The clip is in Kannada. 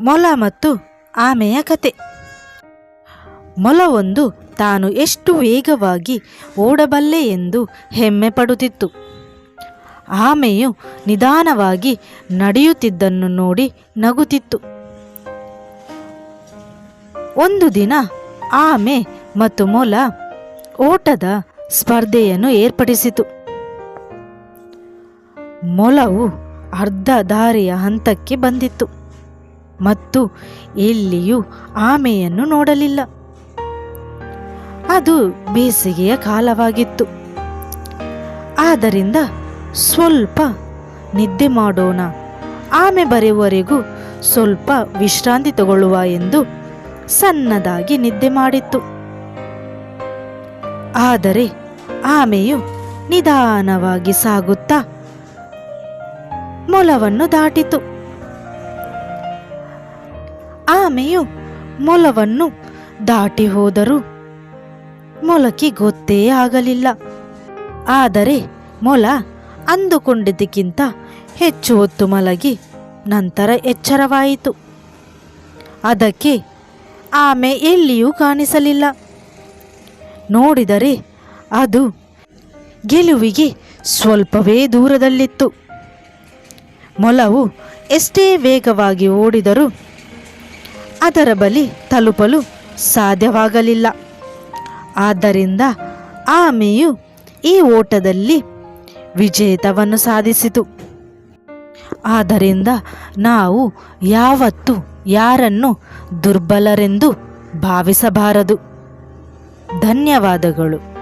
ಮೊಲ ಮತ್ತು ಆಮೆಯ ಕತೆ. ಮೊಲವೊಂದು ತಾನು ಎಷ್ಟು ವೇಗವಾಗಿ ಓಡಬಲ್ಲೆ ಎಂದು ಹೆಮ್ಮೆ ಪಡುತ್ತಿತ್ತು. ಆಮೆಯು ನಿಧಾನವಾಗಿ ನಡೆಯುತ್ತಿದ್ದನ್ನು ನೋಡಿ ನಗುತ್ತಿತ್ತು. ಒಂದು ದಿನ ಆಮೆ ಮತ್ತು ಮೊಲ ಓಟದ ಸ್ಪರ್ಧೆಯನ್ನು ಏರ್ಪಡಿಸಿತು. ಮೊಲವು ಅರ್ಧ ದಾರಿಯ ಹಂತಕ್ಕೆ ಬಂದಿತ್ತು. ಮತ್ತು ಎಲ್ಲಿಯೂ ಆಮೆಯನ್ನು ನೋಡಲಿಲ್ಲ. ಅದು ಬೇಸಿಗೆಯ ಕಾಲವಾಗಿತ್ತು. ಆದ್ದರಿಂದ ಸ್ವಲ್ಪ ನಿದ್ದೆ ಮಾಡೋಣ. ಆಮೆ ಬರೆಯುವವರೆಗೂ ಸ್ವಲ್ಪ ವಿಶ್ರಾಂತಿ ತಗೊಳ್ಳುವ ಎಂದು ಸಣ್ಣದಾಗಿ ನಿದ್ದೆ ಮಾಡಿತ್ತು. ಆದರೆ ಆಮೆಯು ನಿಧಾನವಾಗಿ ಸಾಗುತ್ತಾ ಮೊಲವನ್ನು ದಾಟಿತು. ಆಮೆಯು ಮೊಲವನ್ನು ದಾಟಿ ಹೋದರೂ ಮೊಲಕ್ಕೆ ಗೊತ್ತೇ ಆಗಲಿಲ್ಲ. ಆದರೆ ಮೊಲ ಅಂದುಕೊಂಡಿದ್ದಕ್ಕಿಂತ ಹೆಚ್ಚು ಹೊತ್ತು ಮಲಗಿ ನಂತರ ಎಚ್ಚರವಾಯಿತು. ಅದಕ್ಕೆ ಆಮೆ ಎಲ್ಲಿಯೂ ಕಾಣಿಸಲಿಲ್ಲ. ನೋಡಿದರೆ ಅದು ಗೆಲುವಿಗೆ ಸ್ವಲ್ಪವೇ ದೂರದಲ್ಲಿತ್ತು. ಮೊಲವು ಎಷ್ಟೇ ವೇಗವಾಗಿ ಓಡಿದರೂ ಅದರ ಬಳಿ ತಲುಪಲು ಸಾಧ್ಯವಾಗಲಿಲ್ಲ. ಆದ್ದರಿಂದ ಆಮೆಯು ಈ ಓಟದಲ್ಲಿ ವಿಜೇತವನ್ನು ಸಾಧಿಸಿತು. ಆದ್ದರಿಂದ ನಾವು ಯಾವತ್ತೂ ಯಾರನ್ನು ದುರ್ಬಲರೆಂದು ಭಾವಿಸಬಾರದು. ಧನ್ಯವಾದಗಳು.